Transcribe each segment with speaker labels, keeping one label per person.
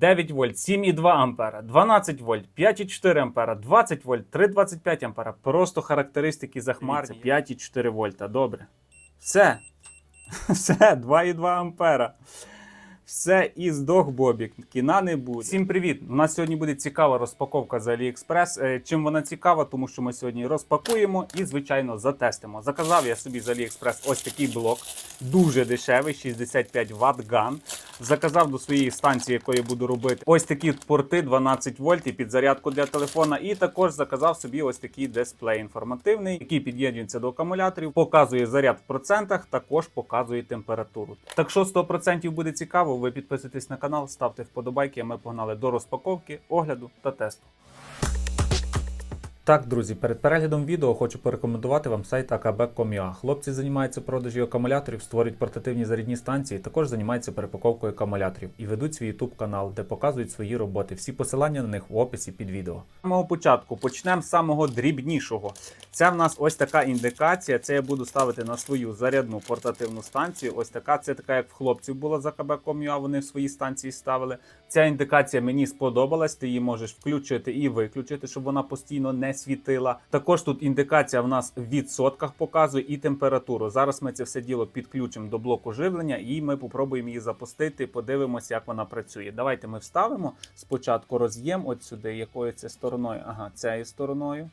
Speaker 1: 9 вольт, 7,2 ампера, 12 вольт, 5,4 ампера, 20 вольт, 3,25 ампера. Просто характеристики захмарні. 5,4 вольта. Добре. Все. Все, 2,2 ампера. Все, і здох Бобік. Кіна не буде. Всім привіт! У нас сьогодні буде цікава розпаковка з AliExpress. Е, Чим вона цікава? Тому що ми сьогодні розпакуємо і, звичайно, затестимо. Заказав я собі з AliExpress ось такий блок, дуже дешевий, 65 Вт ган. Заказав до своєї станції, якої буду робити, ось такі порти 12 вольт і під зарядку для телефона. І також заказав собі ось такий дисплей інформативний, який під'єднується до акумуляторів, показує заряд в процентах, також показує температуру. Так що 100% буде цікаво. Ви підписуйтесь на канал, ставте вподобайки. Ми погнали до розпаковки, огляду та тесту. Так, друзі, перед переглядом відео хочу порекомендувати вам сайт akb.com.ua. Хлопці займаються продажі акумуляторів, створюють портативні зарядні станції, також займаються перепаковкою акумуляторів і ведуть свій YouTube канал, де показують свої роботи. Всі посилання на них в описі під відео. З самого початку почнемо з самого дрібнішого. Це в нас ось така індикація. Це я буду ставити на свою зарядну портативну станцію. Ось така. Це така, як в хлопців була за akb.com.ua, Вони в свої станції ставили. Ця індикація мені сподобалась. Ти її можеш включити і виключити, щоб вона постійно не світила. Також тут індикація в нас в відсотках показує і температуру. Зараз ми це все діло підключимо до блоку живлення і ми попробуємо її запустити. Подивимося, як вона працює. Давайте ми вставимо спочатку роз'єм от сюди, якою це стороною. Ага, цією стороною.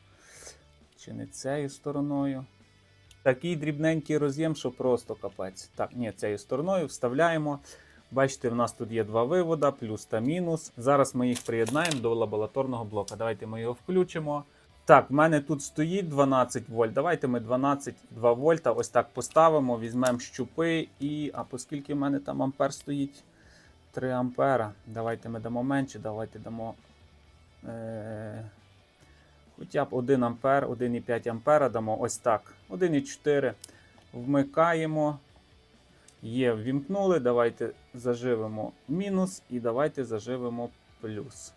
Speaker 1: Чи не цією стороною? Такий дрібненький роз'єм, що просто капець. Так, ні, цією стороною вставляємо. Бачите, в нас тут є два вивода, плюс та мінус. Зараз ми їх приєднаємо до лабораторного блока. Давайте ми його включимо. Так, в мене тут стоїть 12 вольт. Давайте ми 12,2 вольта ось так поставимо, візьмемо щупи і. А оскільки в мене там ампер стоїть 3 ампера. Давайте ми дамо менше, давайте дамо. Е... Хоча б 1 ампер, 1,5 ампера дамо ось так. 1,4. Вмикаємо. Є, ввімкнули. Давайте заживимо мінус і давайте заживемо плюс.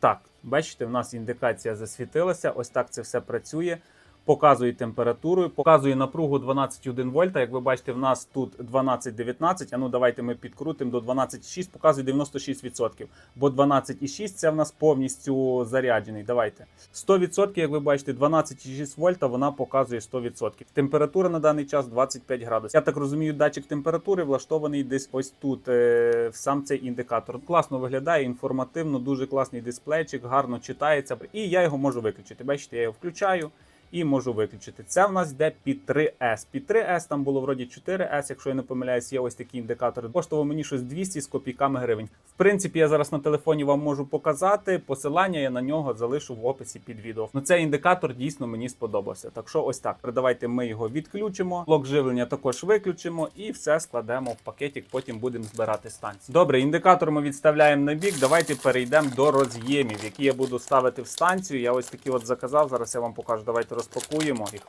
Speaker 1: Так, бачите, в нас індикація засвітилася. Ось так це все працює. Показує температуру, показує напругу 12,1 вольта. Як ви бачите, в нас тут 12,19. А ну давайте ми підкрутимо до 12,6, показує 96%. Бо 12,6 це в нас повністю заряджений. Давайте. 100%, як ви бачите, 12,6 вольта вона показує 100%. Температура на даний час 25 градусів. Я так розумію, датчик температури влаштований десь ось тут, е, в сам цей індикатор. Класно виглядає, інформативно, дуже класний дисплейчик, гарно читається. І я його можу виключити. Бачите, я його включаю. І можу виключити. Це в нас йде під 3S. Під 3S там було вроді 4S, якщо я не помиляюсь, є ось такі індикатори. Коштував мені щось 200 з копійками гривень. В принципі, я зараз на телефоні вам можу показати. Посилання я на нього залишу в описі під відео. Ну цей індикатор дійсно мені сподобався. Так що ось так. Давайте ми його відключимо. Блок живлення також виключимо і все складемо в пакетик. Потім будемо збирати станцію. Добре, індикатор ми відставляємо на бік. Давайте перейдемо до роз'ємів, які я буду ставити в станцію. Я ось такі от заказав. Зараз я вам покажу. Давайте розпакуємо їх.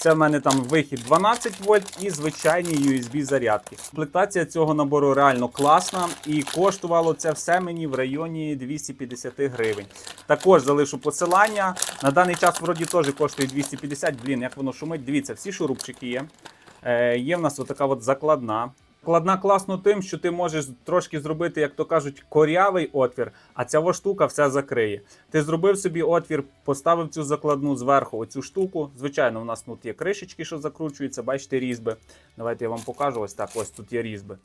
Speaker 1: Це в мене там вихід 12 вольт і звичайні USB зарядки. Комплектація цього набору реально класна і коштувало це все мені в районі 250 гривень. Також залишу посилання. На даний час вроді теж коштує 250. Блін, як воно шумить. Дивіться, всі шурупчики є. Е, є в нас отака от закладна. Складна класно тим, що ти можеш трошки зробити, як то кажуть, корявий отвір, а ця штука все закриє. Ти зробив собі отвір, поставив цю закладну зверху, оцю штуку. Звичайно, у нас тут є кришечки, що закручуються, бачите, різьби. Давайте я вам покажу. Ось так, ось тут є різьби.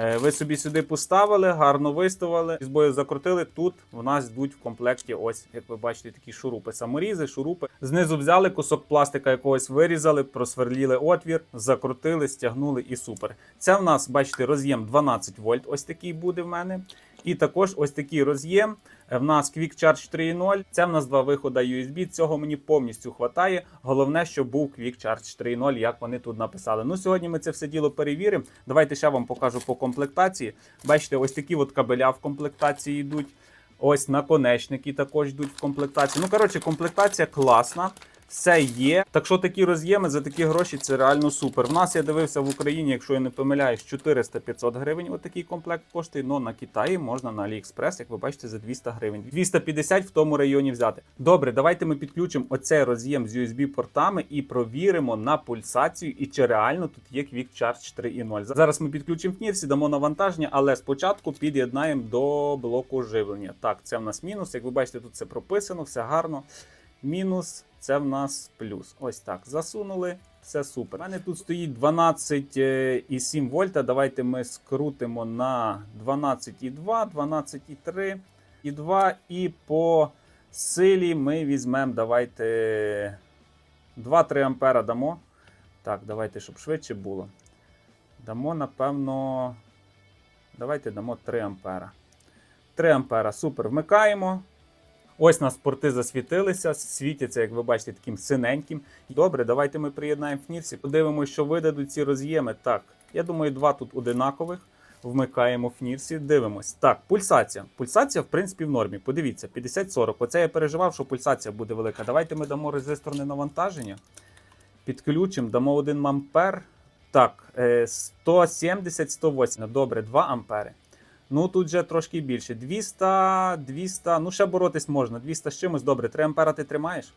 Speaker 1: Е, Ви собі сюди поставили, гарно виставили, різьбою закрутили. Тут в нас йдуть в комплекті, ось, як ви бачите, такі шурупи, саморізи, шурупи. Знизу взяли кусок пластика якогось вирізали, просверліли отвір, закрутили, стягнули і супер. Це в нас, бачите, роз'єм 12 вольт. Ось такий буде в мене. І також ось такий роз'єм. В нас Quick Charge 3.0. Це в нас два виходи USB. Цього мені повністю хватає. Головне, щоб був Quick Charge 3.0, як вони тут написали. Ну, сьогодні ми це все діло перевіримо. Давайте ще вам покажу по комплектації. Бачите, ось такі от кабеля в комплектації йдуть. Ось наконечники також йдуть в комплектації. Ну, коротше, комплектація класна. Все є. Так що такі роз'єми за такі гроші це реально супер. В нас я дивився в Україні, якщо я не помиляюсь, 400-500 гривень. Отакий комплект коштує. Ну на Китаї можна на AliExpress, як ви бачите, за 200 гривень. 250 в тому районі взяти. Добре, давайте ми підключимо оцей роз'єм з USB-портами і провіримо на пульсацію і чи реально тут є Quick Charge 3.0. Зараз ми підключимо ФНІРСі, дамо навантаження, але спочатку під'єднаємо до блоку живлення. Так, це в нас мінус. Як ви бачите, тут це прописано, все гарно. Мінус це в нас плюс. Ось так. Засунули. Все супер. У мене тут стоїть 12,7 вольта. Давайте ми скрутимо на 12,2, 12,3 і 2. І по силі ми візьмемо. Давайте 2-3 ампера дамо. Так, давайте, щоб швидше було. Дамо, напевно. Давайте дамо 3 ампера. 3 ампера. Супер. Вмикаємо. Ось нас порти засвітилися, світяться, як ви бачите, таким синеньким. Добре, давайте ми приєднаємо фнірсі, подивимося, що видадуть ці роз'єми. Так, я думаю, два тут одинакових. Вмикаємо фнірсі, дивимось. Так, пульсація. Пульсація, в принципі, в нормі. Подивіться, 50-40. Оце я переживав, що пульсація буде велика. Давайте ми дамо резисторне навантаження. Підключимо, дамо 1 ампер. Так, е, 170-180. Добре, 2 ампери. Ну тут вже трошки більше. 200, 200, ну ще боротись можна. 200 з чимось, добре. 3 ампера ти тримаєш?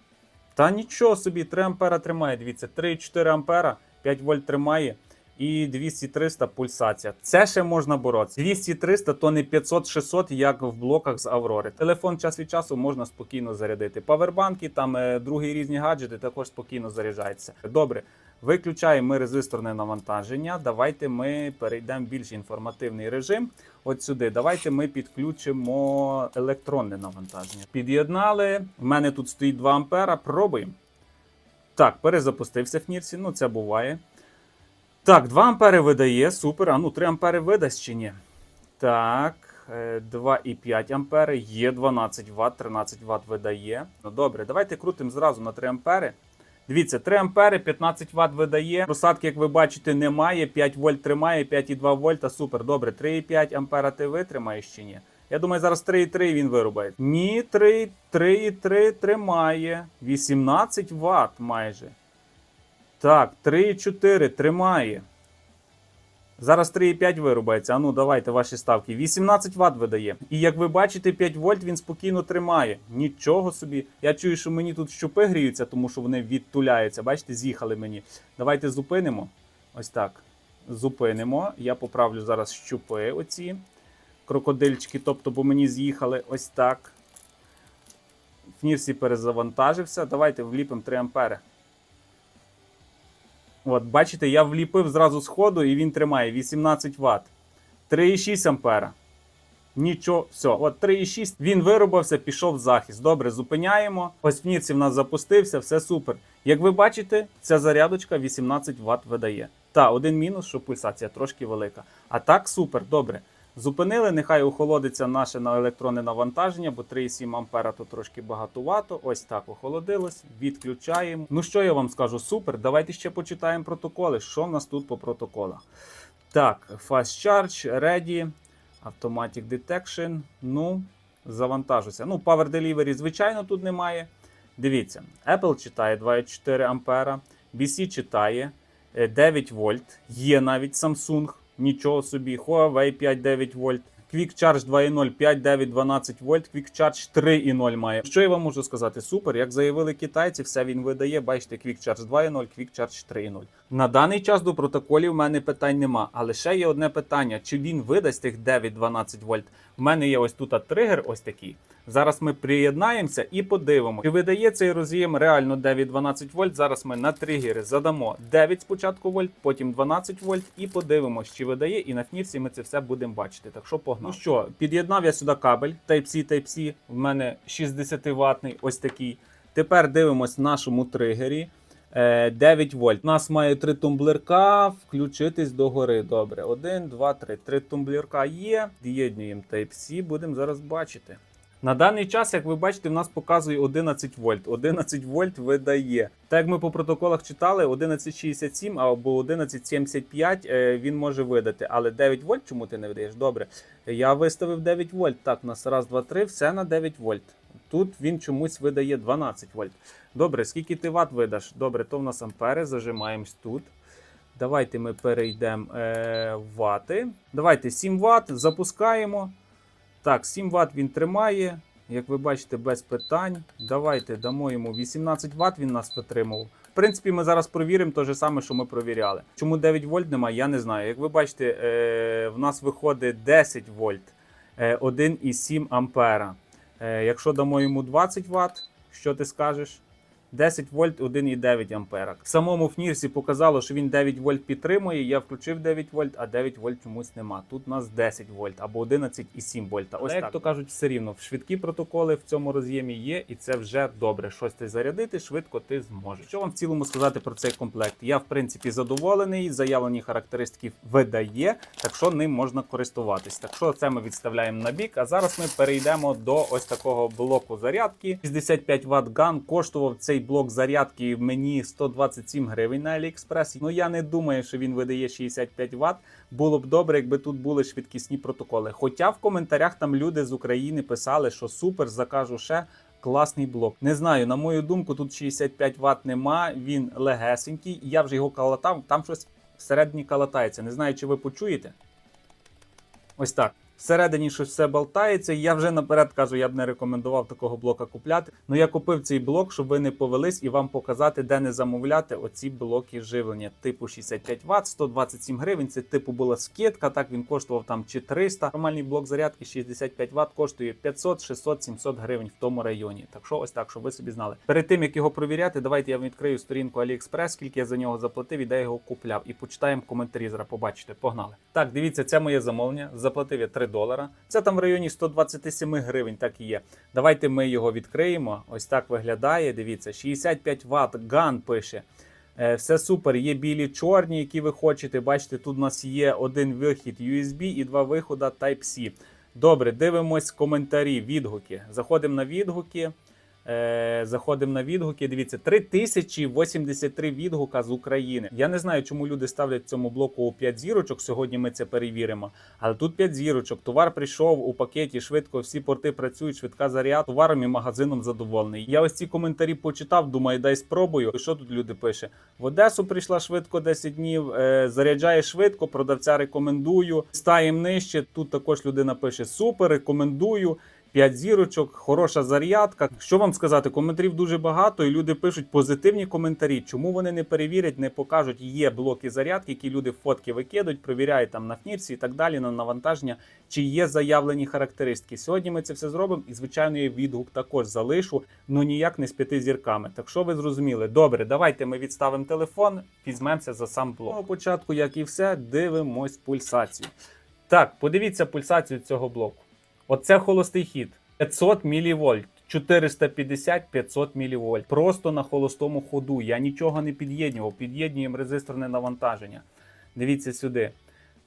Speaker 1: Та нічого собі, 3 ампера тримає. Дивіться, 3-4 ампера, 5 вольт тримає. І 200-300 пульсація. Це ще можна боротися. 200-300 то не 500-600, як в блоках з Аврори. Телефон час від часу можна спокійно зарядити. Павербанки, там е, другі різні гаджети також спокійно заряджаються. Добре, виключаємо ми резисторне навантаження. Давайте ми перейдемо в більш інформативний режим. От сюди. Давайте ми підключимо електронне навантаження. Під'єднали. В мене тут стоїть 2 ампера. Пробуємо. Так, перезапустився в Нірсі. Ну, це буває. Так, 2 ампери видає, супер. А ну 3 ампери видасть чи ні? Так, е, 2,5 ампери, є 12 Вт, 13 Вт видає. Ну добре, давайте крутимо зразу на 3 ампери. Дивіться, 3 ампери, 15 Вт видає. Просадки, як ви бачите, немає. 5 вольт тримає, 5,2 вольта. Супер. Добре, 3,5 ампера ти витримаєш чи ні? Я думаю, зараз 3,3 він вирубає. Ні, 3, 3,3 тримає. 18 Вт майже. Так, 3,4 тримає. Зараз 3,5 вирубається. А ну, давайте ваші ставки. 18 Вт видає. І як ви бачите, 5 вольт він спокійно тримає. Нічого собі. Я чую, що мені тут щупи гріються, тому що вони відтуляються. Бачите, з'їхали мені. Давайте зупинимо. Ось так. Зупинимо. Я поправлю зараз щупи оці. Крокодильчики, тобто, бо мені з'їхали ось так. Фнірсі перезавантажився. Давайте вліпимо 3 ампери. От, бачите, я вліпив зразу з ходу і він тримає 18 Вт. 3,6 ампера. Нічого, все, от 3,6. Він вирубався, пішов в захист. Добре, зупиняємо. Ось в нас запустився, все супер. Як ви бачите, ця зарядочка 18 Вт видає. Та, один мінус, що пульсація трошки велика. А так, супер, добре. Зупинили, нехай охолодиться наше на електронне навантаження, бо 3,7 ампера то трошки багатувато. Ось так охолодилось. Відключаємо. Ну що я вам скажу? Супер. Давайте ще почитаємо протоколи. Що в нас тут по протоколах? Так, Fast Charge, Ready, Automatic Detection. Ну, завантажуся. Ну, Power Delivery, звичайно, тут немає. Дивіться, Apple читає 2,4 ампера, BC читає е, 9 вольт. Є навіть Samsung. Нічого собі, Huawei 5,9 вольт, Quick Charge 2.0, 5,9, 12 вольт, Quick Charge 3.0 має. Що я вам можу сказати? Супер, як заявили китайці, все він видає. Бачите, Quick Charge 2.0, Quick Charge 3.0. На даний час до протоколів в мене питань нема. Але ще є одне питання: чи він видасть тих 9-12 вольт? В мене є ось тут тригер, ось такий. Зараз ми приєднаємося і подивимося, чи видає цей роз'єм реально 9-12 вольт. Зараз ми на тригери задамо 9 спочатку вольт, потім 12 вольт, і подивимося, чи видає. І на фнірсі ми це все будемо бачити. Так що погнали. Ну що, під'єднав я сюди кабель Type-C, Type-C. В мене 60 ватний ось такий. Тепер дивимось в нашому тригері. Е, 9 вольт. У нас має три тумблерка. Включитись до гори. Добре. 1, 2, 3. Три тумблерка є. З'єднуємо Type-C, будемо зараз бачити. На даний час, як ви бачите, в нас показує 11 вольт. 11 вольт видає. Так як ми по протоколах читали, 1167 або 1175 е, він може видати. Але 9 вольт чому ти не видаєш? Добре. Я виставив 9 вольт. Так, у нас раз, два, три, все на 9 вольт. Тут він чомусь видає 12 вольт. Добре, скільки ти ватт видаш? Добре, то в нас ампери, зажимаємось тут. Давайте ми перейдемо е, вати. Давайте 7 Вт, запускаємо. Так, 7 Вт він тримає. Як ви бачите, без питань. Давайте дамо йому 18 Вт, він нас витримував. В принципі, ми зараз провіримо те ж саме, що ми провіряли. Чому 9 вольт немає, я не знаю. Як ви бачите, е, в нас виходить 10 вольт, е, 1,7 ампера. Е, якщо дамо йому 20 Вт, що ти скажеш? 10 вольт 1,9 ампера. В самому фнірсі показало, що він 9 вольт підтримує. Я включив 9 вольт, а 9 вольт чомусь нема. Тут у нас 10 вольт або 11,7 вольта. Ось як то кажуть, все рівно. Швидкі протоколи в цьому роз'ємі є, і це вже добре. Щось ти зарядити, швидко ти зможеш. Що вам в цілому сказати про цей комплект? Я в принципі задоволений. Заявлені характеристики видає, так що ним можна користуватись. Так що це ми відставляємо на бік. А зараз ми перейдемо до ось такого блоку зарядки. 65 Вт ган коштував цей блок зарядки мені 127 гривень на AliExpress. Ну я не думаю, що він видає 65 Вт. Було б добре, якби тут були швидкісні протоколи. Хоча в коментарях там люди з України писали, що супер, закажу ще. Класний блок. Не знаю, на мою думку, тут 65 Вт нема, він легесенький. Я вже його калатав, там щось всередині калатається. Не знаю, чи ви почуєте. Ось так. Всередині щось все болтається. Я вже наперед кажу, я б не рекомендував такого блока купляти. Ну я купив цей блок, щоб ви не повелись і вам показати, де не замовляти оці блоки живлення. Типу 65 Вт, 127 гривень. Це типу була скидка. Так він коштував там чи 300. Нормальний блок зарядки 65 Вт коштує 500, 600, 700 гривень в тому районі. Так що ось так, щоб ви собі знали. Перед тим як його провіряти, давайте я відкрию сторінку AliExpress, скільки я за нього заплатив і де його купляв. І почитаємо коментарі. Зараз побачите. Погнали. Так, дивіться, це моє замовлення. Заплатив я 3 долара. Це там в районі 127 гривень, так і є. Давайте ми його відкриємо. Ось так виглядає. Дивіться, 65 Вт, ган пише. Е, Все супер, є білі чорні, які ви хочете. Бачите, тут у нас є один вихід USB і два виходи Type-C. Добре, дивимось коментарі, відгуки. Заходимо на відгуки. Е, заходимо на відгуки. Дивіться, 3083 відгука з України. Я не знаю, чому люди ставлять цьому блоку 5 зірочок. Сьогодні ми це перевіримо. Але тут 5 зірочок. Товар прийшов у пакеті швидко. Всі порти працюють, швидка заряд. Товаром і магазином задоволений. Я ось ці коментарі почитав. Думаю, дай спробую. І Що тут люди пише? В Одесу прийшла швидко 10 днів. Е, заряджає швидко. Продавця рекомендую. Стаєм нижче. Тут також людина пише: супер, рекомендую. 5 зірочок, хороша зарядка. Що вам сказати? Коментарів дуже багато, і люди пишуть позитивні коментарі. Чому вони не перевірять, не покажуть? Є блоки зарядки, які люди фотки викидують, провіряють там на фнірці і так далі, на навантаження, чи є заявлені характеристики. Сьогодні ми це все зробимо, і звичайно, я відгук також залишу, ну ніяк не з п'яти зірками. Так що ви зрозуміли? Добре, давайте ми відставимо телефон, візьмемося за сам блок. Ну, Спочатку, як і все, дивимось пульсацію. Так, подивіться пульсацію цього блоку. Оце холостий хід. 500 мВ. 450-500 мВ. Просто на холостому ходу. Я нічого не під'єднював. Під'єднуємо резисторне навантаження. Дивіться сюди.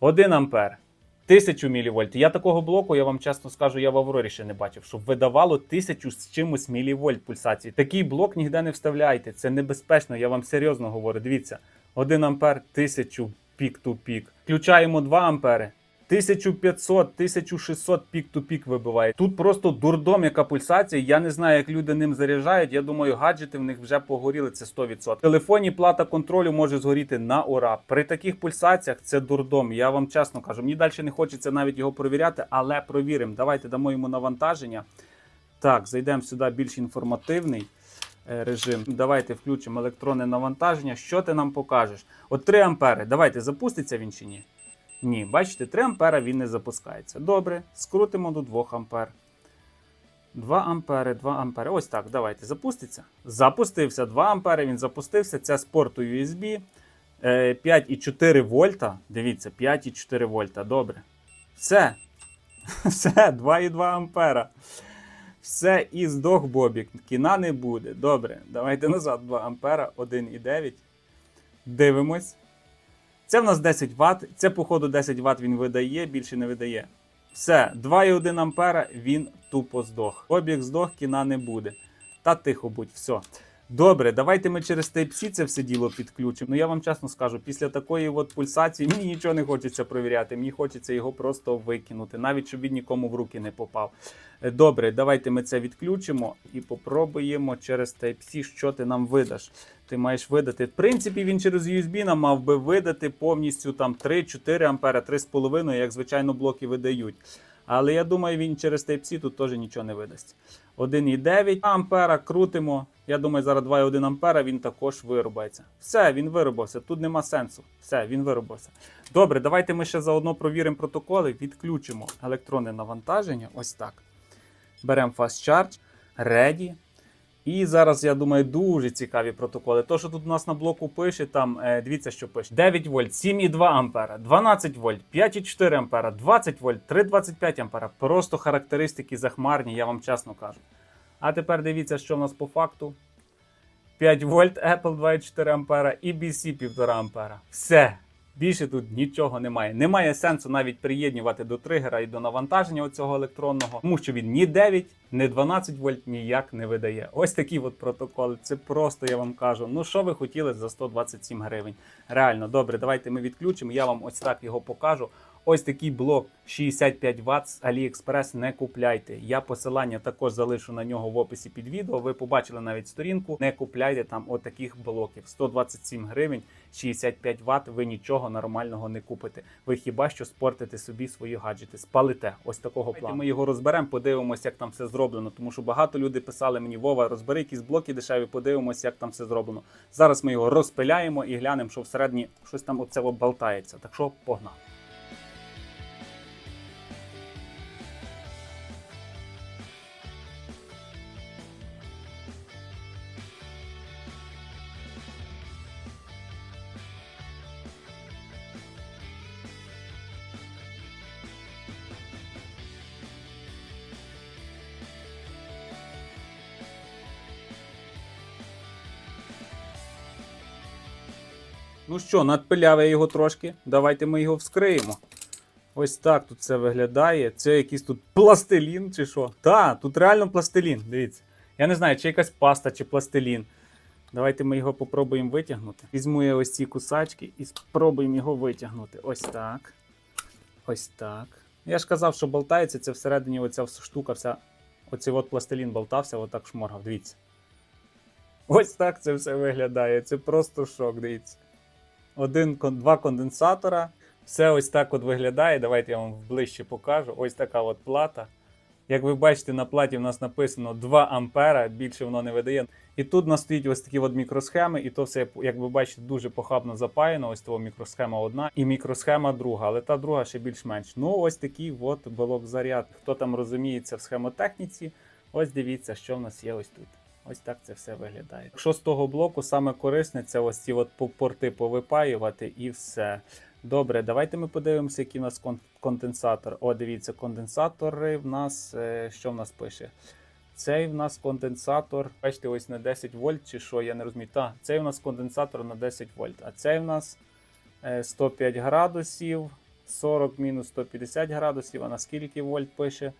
Speaker 1: 1 ампер. 1000 мВ. Я такого блоку, я вам чесно скажу, я в Аврорі ще не бачив, щоб видавало 1000 з чимось мВ пульсації. Такий блок ніде не вставляйте. Це небезпечно, я вам серйозно говорю. Дивіться, 1 ампер 1000 пік-ту-пік. Включаємо 2 ампери. 1500, 1600 пік-ту-пік вибиває. Тут просто дурдом, яка пульсація. Я не знаю, як люди ним заряджають. Я думаю, гаджети в них вже погоріли. Це 100%. В телефоні плата контролю може згоріти на ура. При таких пульсаціях це дурдом. Я вам чесно кажу. Мені далі не хочеться навіть його провіряти, але провіримо. Давайте дамо йому навантаження. Так, зайдемо сюди більш інформативний е, режим. Давайте включимо електронне навантаження. Що ти нам покажеш? От 3 ампери. Давайте запуститься він чи ні? Ні, бачите, 3 ампера він не запускається. Добре, скрутимо до 2 ампер. 2 ампери, 2 ампери. Ось так, давайте. Запуститься. Запустився 2 ампери, він запустився. Це з порту USB. Е, 5,4 вольта. Дивіться, 5,4 вольта. Добре. Все. Все, 2,2 ампера. Все, і здох Бобік. Кіна не буде. Добре, давайте назад 2 ампера, 1,9. Дивимось. Це в нас 10 Вт. Це, походу, 10 Вт він видає, більше не видає. Все, 2,1 ампера він тупо здох. Обіг здох, кіна не буде. Та тихо будь, все. Добре, давайте ми через Type-C це все діло підключимо. Ну я вам чесно скажу, після такої от пульсації мені нічого не хочеться провіряти. Мені хочеться його просто викинути, навіть щоб він нікому в руки не попав. Е, Добре, давайте ми це відключимо і попробуємо через Type-C, що ти нам видаш. Ти маєш видати. В принципі, він через USB нам мав би видати повністю там 3-4 ампера, 3,5, як звичайно блоки видають. Але я думаю, він через Type-C тут теж нічого не видасть. 1,9 ампера крутимо. Я думаю, зараз 2,1 ампера він також виробиться. Все, він виробився. Тут нема сенсу. Все, він виробився. Добре, давайте ми ще заодно провіримо протоколи, відключимо електронне навантаження. Ось так. Беремо Fast Charge, Ready. І зараз, я думаю, дуже цікаві протоколи. То, що тут у нас на блоку пише, там е, дивіться, що пише: 9 вольт, 7,2 ампера, 12 вольт, 5,4 ампера, 20 вольт, 3,25 ампера. Просто характеристики захмарні, я вам чесно кажу. А тепер дивіться, що в нас по факту. 5 вольт, Apple 2,4 ампера і BC 1,5 ампера. Все. Більше тут нічого немає. Немає сенсу навіть приєднувати до тригера і до навантаження оцього електронного, тому що він ні 9, ні 12 вольт ніяк не видає. Ось такі от протоколи. Це просто я вам кажу. Ну що ви хотіли за 127 гривень? Реально, добре, давайте ми відключимо. Я вам ось так його покажу. Ось такий блок 65 Вт з AliExpress не купляйте. Я посилання також залишу на нього в описі під відео. Ви побачили навіть сторінку. Не купляйте там отаких блоків. 127 гривень, 65 Вт. Ви нічого нормального не купите. Ви хіба що спортите собі свої гаджети, спалите ось такого плану. Ми його розберемо, подивимося, як там все зроблено. Тому що багато людей писали мені Вова, розбери якісь блоки дешеві, подивимося, як там все зроблено. Зараз ми його розпиляємо і глянемо, що всередині щось там оце от болтається. Так що погнали. Ну що, надпиляв я його трошки. Давайте ми його вскриємо. Ось так тут це виглядає. Це якийсь тут пластилін чи що? Так, тут реально пластилін. Дивіться. Я не знаю, чи якась паста, чи пластилін. Давайте ми його попробуємо витягнути. Візьму я ось ці кусачки і спробуємо його витягнути. Ось так. Ось так. Я ж казав, що болтається, це всередині оця штука, вся. Оцей от пластилін болтався, отак шморгав. Дивіться. Ось так це все виглядає. Це просто шок, дивіться один, два конденсатора. Все ось так от виглядає. Давайте я вам ближче покажу. Ось така от плата. Як ви бачите, на платі в нас написано 2 ампера, більше воно не видає. І тут у нас стоїть ось такі от мікросхеми, і то все, як ви бачите, дуже похабно запаяно. Ось того мікросхема одна і мікросхема друга, але та друга ще більш-менш. Ну, ось такий от блок заряд. Хто там розуміється в схемотехніці, ось дивіться, що в нас є ось тут. Ось так це все виглядає. Якщо з того блоку саме корисне, це ось ці от порти повипаювати і все. Добре, давайте ми подивимося, який у нас кон- конденсатор. О, дивіться, конденсатори в нас. е, Що в нас пише? Цей в нас конденсатор. Бачите, ось на 10 вольт чи що, я не розумію. Так, цей у нас конденсатор на 10 вольт, а цей в нас е, 105 градусів, 40 мінус 150 градусів. А на скільки вольт пише?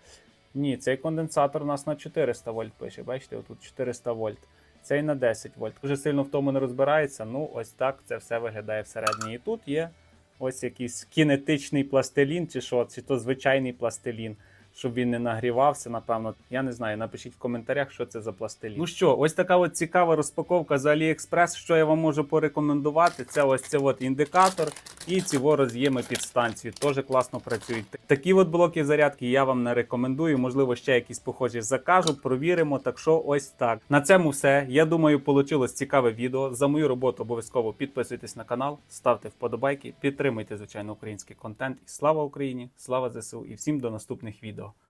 Speaker 1: Ні, цей конденсатор у нас на 400 вольт пише. Бачите, отут 400 вольт. Цей на 10 вольт. Дуже сильно в тому не розбирається. Ну, ось так це все виглядає всередині. І тут є ось якийсь кінетичний пластилін, чи що, чи то звичайний пластилін, щоб він не нагрівався, напевно. Я не знаю. Напишіть в коментарях, що це за пластилін. Ну що, ось така от цікава розпаковка з AliExpress. Що я вам можу порекомендувати? Це ось це от індикатор і ці роз'єми під станцію. Теж класно працюють. Такі от блоки зарядки я вам не рекомендую. Можливо, ще якісь похожі закажу, провіримо. Так що ось так. На цьому все. Я думаю, вийшло цікаве відео. За мою роботу обов'язково підписуйтесь на канал, ставте вподобайки, підтримуйте, звичайно, український контент. І слава Україні! Слава ЗСУ! І всім до наступних відео.